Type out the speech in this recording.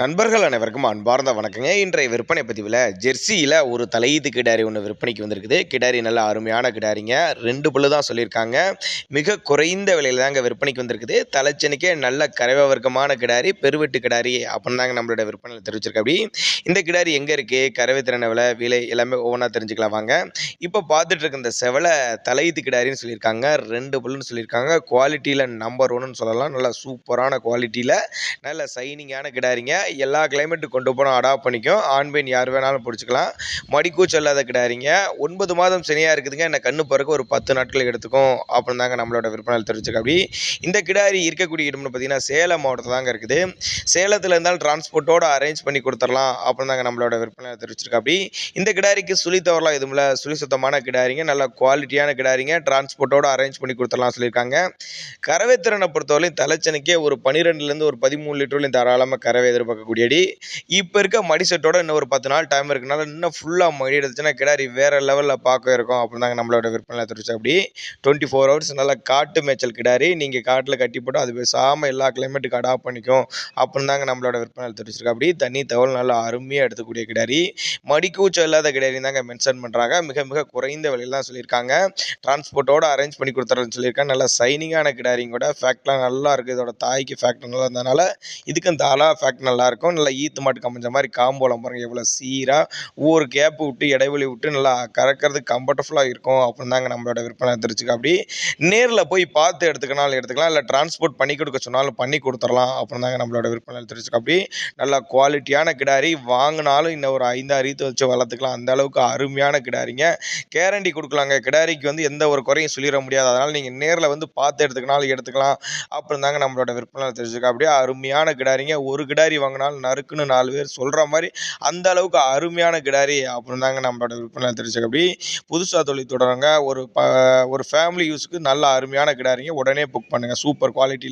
நண்பர்கள் அனைவருக்கும் அன்பார்ந்த வணக்கங்க. இன்றைய விற்பனை பதிவில் ஜெர்சியில் ஒரு தலையீது கிடாரி ஒன்று விற்பனைக்கு வந்திருக்குது. கிடாரி நல்ல அருமையான கிடாரிங்க. ரெண்டு புல்லு தான் சொல்லியிருக்காங்க. மிக குறைந்த விலையில் தாங்க விற்பனைக்கு வந்திருக்குது. தலைச்சனுக்கே நல்ல கரைவ வர்க்கமான கிடாரி பெருவெட்டு கிடாரி அப்படின்னு தாங்க நம்மளோட விற்பனையில் தெரிவிச்சிருக்க அப்படி. இந்த கிடாரி எங்கே இருக்குது கறவை திறனை விலை விலை எல்லாமே ஒவ்வொன்றா தெரிஞ்சுக்கலாம் வாங்க. இப்போ பார்த்துட்டு இருக்க இந்த செவலை தலையீது கிடாரின்னு சொல்லியிருக்காங்க. ரெண்டு புல்லுன்னு சொல்லியிருக்காங்க. குவாலிட்டியில் நம்பர் ஒன்னு சொல்லலாம். நல்ல சூப்பரான குவாலிட்டியில் நல்ல சைனிங்கான கிடாரிங்க. எல்லா கிளைமேட்டுக்கு கொண்டு போனால் அடாப்ட் பண்ணிக்கும். ஆண் பெண் யார் வேணாலும் பிடிச்சிக்கலாம். மடிக்கூச்சு இல்லாத கிடாரிங்க ஒன்பது மாதம் சனியாக இருக்குதுங்க. என்ன கண்ணு பிறகு ஒரு பத்து நாட்கள் எடுத்துக்கும். அப்படின்னு தாங்க நம்மளோட விற்பனை தெரிஞ்சுக்க அப்படி. இந்த கிடாரி இருக்கக்கூடிய இடம்னு பார்த்தீங்கன்னா சேலம் மாவட்டத்தில் தாங்க இருக்குது. சேலத்தில் இருந்தாலும் டிரான்ஸ்போர்ட்டோடு அரேஞ்ச் பண்ணி கொடுத்துடலாம். அப்படின்னு தாங்க நம்மளோட விற்பனை தெரிவிச்சிருக்கா அப்படி. இந்த கிடாரிக்கு சுழி தவறலாம் எதுவும் இல்லை. சுழி சுத்தமான கிடாரிங்க. நல்ல குவாலிட்டியான கிடாரிங்க. டிரான்ஸ்போர்ட்டோடு அரேஞ்ச் பண்ணி கொடுத்துடலாம் சொல்லியிருக்காங்க. கறவை திறனை பொறுத்தவரையும் தலைச்சனுக்கே ஒரு பன்னிரெண்டுலேருந்து ஒரு பதிமூணு லிட்டர்லையும் தாராளமாக கறவை எதிர்பார்க்க அடி. இப்போ இருக்க மடி செட்டோட இன்னும் ஒரு பத்து நாள் டைம் இருக்கனால இன்னும் ஃபுல்லாக மடி எடுத்துச்சுன்னா கிடாரி வேறு லெவலில் பார்க்க இருக்கும். அப்படின்னு தாங்க நம்மளோட விற்பனை தெரிவிச்சு அப்படி டுவெண்ட்டி ஃபோர் ஹவர்ஸ் நல்லா காட்டு மேய்ச்சல் கிடாரி. நீங்கள் காட்டில் கட்டி போட்டு அது பேசாமல் எல்லா கிளைமேட்டுக்கு அடாப்ட் பண்ணிக்கும். அப்படின்னு தாங்க நம்மளோட விற்பனை தெரிவிச்சிருக்கோம் அப்படி தண்ணி தகவல் நல்லா அருமையாக எடுத்துக்கூடிய கிடாரி. மடிக்கூச்சம் இல்லாத கிடாரி தாங்க மென்ஷன் பண்ணுறாங்க மிக மிக குறைந்த விலையில் தான் சொல்லியிருக்காங்க டிரான்ஸ்போர்ட்டோட அரேஞ்ச் பண்ணி கொடுத்துறேன்னு சொல்லியிருக்காங்க. நல்லா சைனிங்கான கிடாரிங்க கூட. ஃபேக்ட்லாம் நல்லா இருக்குது இதோட தாய்க்கு ஃபேக்ட் நல்லா இருந்ததுனால இதுக்கும் தாலா ஃபேக்ட் நல்லா நல்லாயிருக்கும். நல்லா ஈத்து மாட்டுக்கு அமைஞ்ச மாதிரி காம்போலம் பாருங்கள் எவ்வளோ சீராக ஒவ்வொரு கேப்பு விட்டு இடைவெளி விட்டு நல்லா கறக்கிறது கம்ஃபர்டபுளாக இருக்கும். அப்படின்னு தாங்க நம்மளோட விற்பனை தெரிஞ்சுக்க அப்படி. நேரில் போய் பார்த்து எடுத்துக்கனாலும் எடுத்துக்கலாம். இல்லை டிரான்ஸ்போர்ட் பண்ணி கொடுக்க சொன்னாலும் பண்ணி கொடுத்துடலாம். அப்படின்னு தாங்க நம்மளோட விற்பனை தெரிஞ்சுக்க அப்படி. நல்லா குவாலிட்டியான கிடாரி வாங்கினாலும் இன்னும் ஒரு ஐந்தாறு ஈத்து வச்சு வளர்த்துக்கலாம். அந்த அளவுக்கு அருமையான கிடாரிங்க. கேரண்டி கொடுக்கலாங்க. கிடாரிக்கு வந்து எந்த ஒரு குறையும் சொல்லிட முடியாது. அதனால் நீங்கள் நேரில் வந்து பார்த்து எடுத்துக்கனாலும் எடுத்துக்கலாம். அப்படின்னு தாங்க நம்மளோட விற்பனை தெரிஞ்சுக்க அப்படியே அருமையான கிடாரிங்க. ஒரு கிடாரி வாங்கினாலும் நறுக்குன்னு நாலு பேர் சொல்கிற மாதிரி அந்த அளவுக்கு அருமையான கிடாரி அப்படின்னு தாங்க நம்மளோட விற்பனை தெரிஞ்சுக்க அப்படி புதுசாக தொழில் தொடருங்க. ஒரு ப ஒரு ஃபேமிலி யூஸுக்கு நல்ல அருமையான கிடாரிங்க. உடனே புக் பண்ணுங்கள் சூப்பர் குவாலிட்டி